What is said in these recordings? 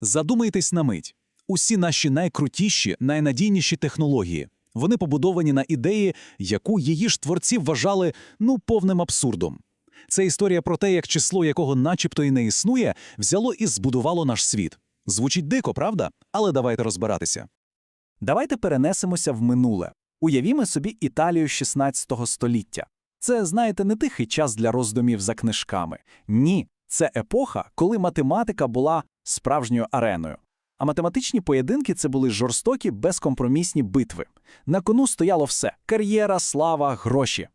Задумайтесь на мить. Усі наші найкрутіші, найнадійніші технології. Вони побудовані на ідеї, яку її ж творці вважали ну повним абсурдом. Це історія про те, як число якого начебто і не існує, взяло і збудувало наш світ. Звучить дико, правда? Але давайте розбиратися. Давайте перенесемося в минуле. Уявімо собі Італію 16 століття. Це, знаєте, не тихий час для роздумів за книжками. Ні, це епоха, коли математика була справжньою ареною. А математичні поєдинки це були жорстокі, безкомпромісні битви. На кону стояло все кар'єра, слава, гроші.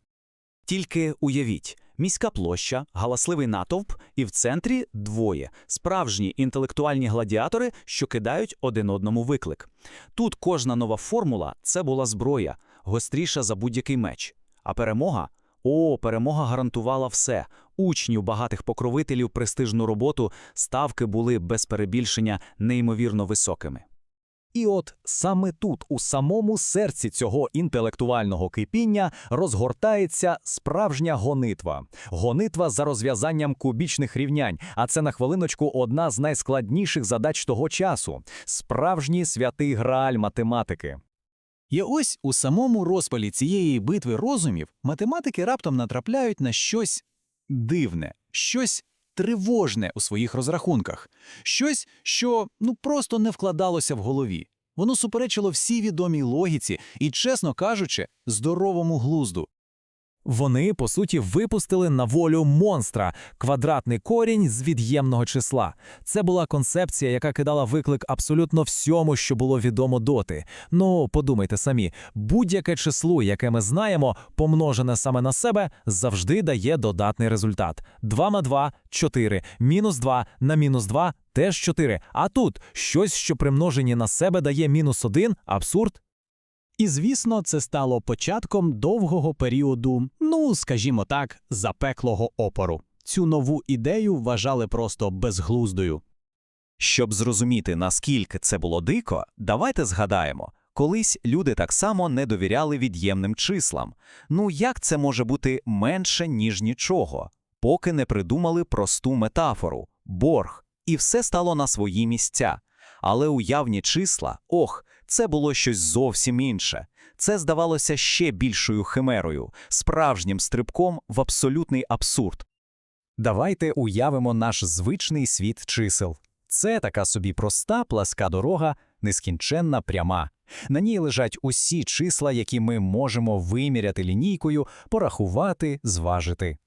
Тільки уявіть. Міська площа, галасливий натовп, і в центрі двоє справжні інтелектуальні гладіатори, що кидають один одному виклик. Тут кожна нова формула це була зброя, гостріша за будь-який меч. А перемога? О, перемога гарантувала все. Учнів багатих покровителів престижну роботу ставки були без перебільшення неймовірно високими. І от саме тут, у самому серці цього інтелектуального кипіння, розгортається справжня гонитва. Гонитва за розв'язанням кубічних рівнянь, а це на хвилиночку одна з найскладніших задач того часу справжній святий грааль математики. І ось у самому розпалі цієї битви розумів математики раптом натрапляють на щось дивне, щось тривожне у своїх розрахунках, щось, що ну просто не вкладалося в голові. Воно суперечило всій відомій логіці і, чесно кажучи, здоровому глузду. Вони, по суті, випустили на волю монстра квадратний корінь з від'ємного числа. Це була концепція, яка кидала виклик абсолютно всьому, що було відомо доти. Ну, подумайте самі, будь-яке число, яке ми знаємо, помножене саме на себе, завжди дає додатний результат. 2 на 2 – 4, мінус 2 на мінус 2 – теж 4. А тут щось, що при множенні на себе дає мінус 1 – абсурд. І, звісно, це стало початком довгого періоду, ну, скажімо так, запеклого опору. Цю нову ідею вважали просто безглуздою. Щоб зрозуміти, наскільки це було дико, давайте згадаємо. Колись люди так само не довіряли від'ємним числам. Ну як це може бути менше, ніж нічого? Поки не придумали просту метафору – борг, і все стало на свої місця. Але уявні числа, ох, це було щось зовсім інше. Це здавалося ще більшою химерою, справжнім стрибком в абсолютний абсурд. Давайте уявимо наш звичний світ чисел. Це така собі проста пласка дорога, нескінченна пряма. На ній лежать усі числа, які ми можемо виміряти лінійкою, порахувати, зважити.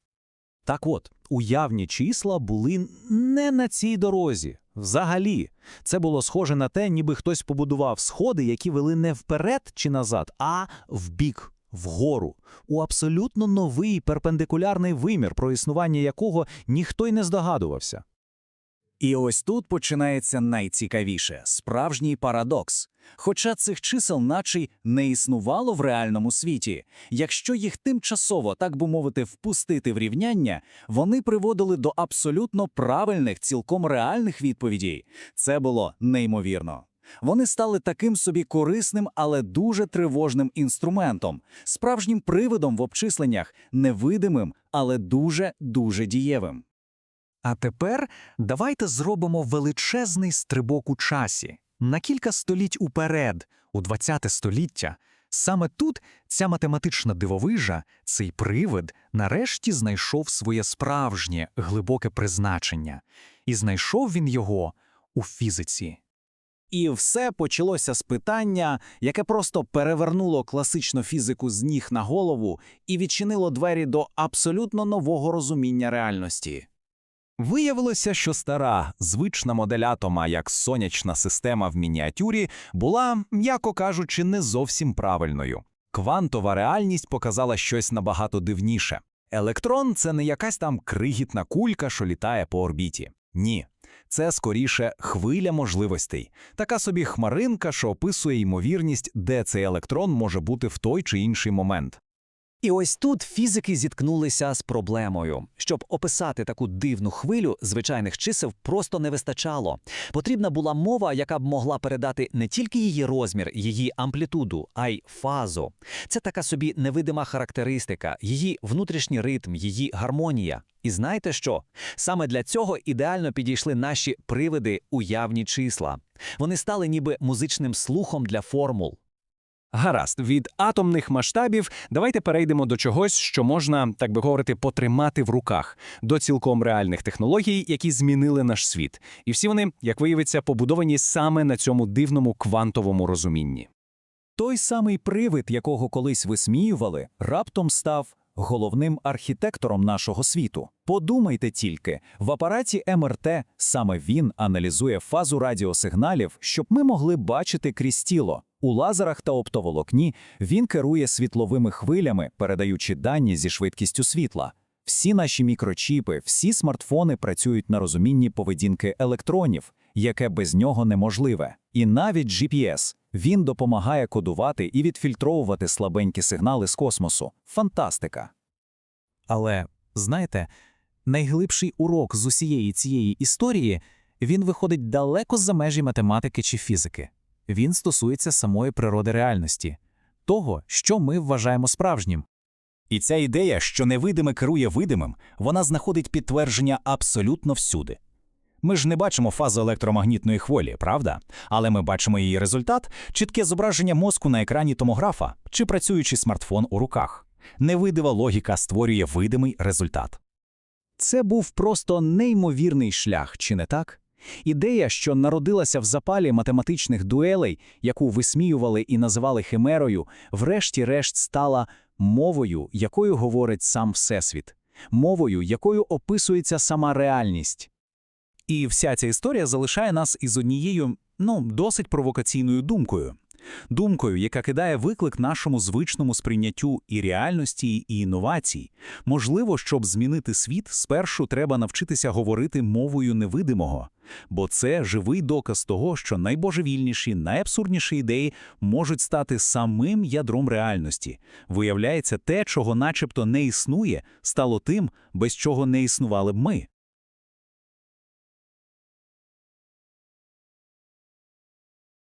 Так от, уявні числа були не на цій дорозі. Взагалі, це було схоже на те, ніби хтось побудував сходи, які вели не вперед чи назад, а вбік, вгору, у абсолютно новий перпендикулярний вимір, про існування якого ніхто й не здогадувався. І ось тут починається найцікавіше – справжній парадокс. Хоча цих чисел наче не існувало в реальному світі, якщо їх тимчасово, так би мовити, впустити в рівняння, вони приводили до абсолютно правильних, цілком реальних відповідей. Це було неймовірно. Вони стали таким собі корисним, але дуже тривожним інструментом, справжнім привидом в обчисленнях, невидимим, але дуже-дуже дієвим. А тепер давайте зробимо величезний стрибок у часі. На кілька століть уперед, у 20 століття. Саме тут ця математична дивовижа, цей привид, нарешті знайшов своє справжнє глибоке призначення. І знайшов він його у фізиці. І все почалося з питання, яке просто перевернуло класичну фізику з ніг на голову і відчинило двері до абсолютно нового розуміння реальності. Виявилося, що стара, звична модель атома, як сонячна система в мініатюрі, була, м'яко кажучи, не зовсім правильною. Квантова реальність показала щось набагато дивніше. Електрон це не якась там кригітна кулька, що літає по орбіті. Ні. Це скоріше хвиля можливостей, така собі хмаринка, що описує ймовірність, де цей електрон може бути в той чи інший момент. І ось тут фізики зіткнулися з проблемою. Щоб описати таку дивну хвилю, звичайних чисел просто не вистачало. Потрібна була мова, яка б могла передати не тільки її розмір, її амплітуду, а й фазу. Це така собі невидима характеристика, її внутрішній ритм, її гармонія. І знаєте що? Саме для цього ідеально підійшли наші привиди уявні числа. Вони стали ніби музичним слухом для формул. Гаразд, від атомних масштабів давайте перейдемо до чогось, що можна, так би говорити, потримати в руках, до цілком реальних технологій, які змінили наш світ. І всі вони, як виявиться, побудовані саме на цьому дивному квантовому розумінні. Той самий привид, якого колись висміювали, раптом став головним архітектором нашого світу. Подумайте тільки, в апараті МРТ саме він аналізує фазу радіосигналів, щоб ми могли бачити крізь тіло. У лазерах та оптоволокні він керує світловими хвилями, передаючи дані зі швидкістю світла. Всі наші мікрочіпи, всі смартфони працюють на розумінні поведінки електронів, яке без нього неможливе. І навіть GPS. Він допомагає кодувати і відфільтровувати слабенькі сигнали з космосу. Фантастика! Але, знаєте, найглибший урок з усієї цієї історії він виходить далеко за межі математики чи фізики. Він стосується самої природи реальності, того, що ми вважаємо справжнім. І ця ідея, що невидиме керує видимим, вона знаходить підтвердження абсолютно всюди. Ми ж не бачимо фазу електромагнітної хвилі, правда? Але ми бачимо її результат чітке зображення мозку на екрані томографа чи працюючий смартфон у руках. Невидива логіка створює видимий результат. Це був просто неймовірний шлях, чи не так? Ідея, що народилася в запалі математичних дуелей, яку висміювали і називали химерою, врешті-решт стала мовою, якою говорить сам Всесвіт, мовою, якою описується сама реальність. І вся ця історія залишає нас із однією, ну, досить провокаційною думкою. Думкою, яка кидає виклик нашому звичному сприйняттю і реальності, і інновацій. Можливо, щоб змінити світ, спершу треба навчитися говорити мовою невидимого. Бо це живий доказ того, що найбожевільніші, найабсурдніші ідеї можуть стати самим ядром реальності. Виявляється, те, чого начебто не існує, стало тим, без чого не існували б ми.